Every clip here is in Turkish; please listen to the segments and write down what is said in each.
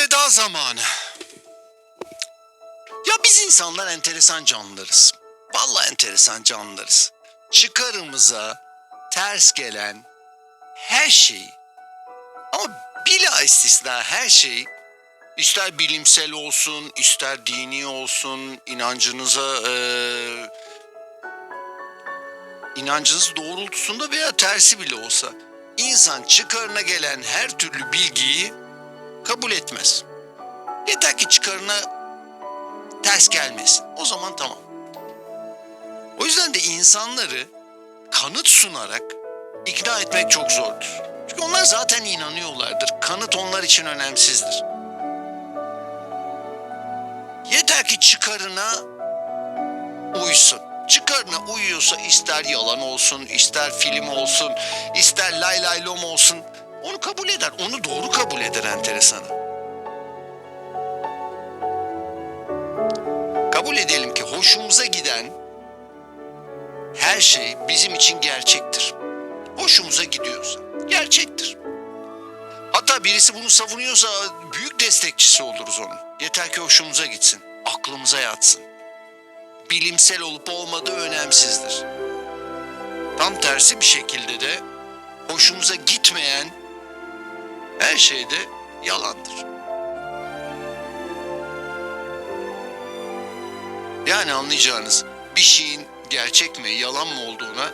veda zamanı. Ya biz insanlar enteresan canlılarız. Vallahi enteresan canlılarız. Çıkarımıza ters gelen her şeyi ama bila istisna her şeyi ister bilimsel olsun, ister dini olsun, inancınıza eee inancınız doğrultusunda veya tersi bile olsa insan çıkarına gelen her türlü bilgiyi kabul etmez. Yeter ki çıkarına ters gelmesin. O zaman tamam. O yüzden de insanları kanıt sunarak ikna etmek çok zordur. Çünkü onlar zaten inanıyorlardır. Kanıt onlar için önemsizdir. Yeter ki çıkarına uysun. Çıkarına uyuyorsa ister yalan olsun, ister film olsun, ister lay lay lom olsun. Onu kabul eder. Onu doğru kabul eder enteresanı. Kabul edelim ki hoşumuza giden her şey bizim için gerçektir. Hoşumuza gidiyorsa gerçektir. Hatta birisi bunu savunuyorsa büyük destekçisi oluruz onun. Yeter ki hoşumuza gitsin, aklımıza yatsın. Bilimsel olup olmadığı önemsizdir. Tam tersi bir şekilde de hoşumuza gitmeyen her şey de yalandır. Yani anlayacağınız bir şeyin gerçek mi, yalan mı olduğuna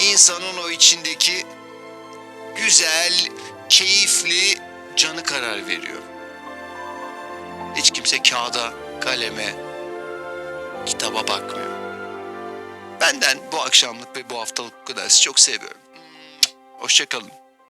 insanın o içindeki güzel, keyifli canı karar veriyor. Hiç kimse kağıda, kaleme, kitaba bakmıyor. Benden bu akşamlık ve bu haftalık bu kadar. Sizi çok seviyorum. Hoşçakalın.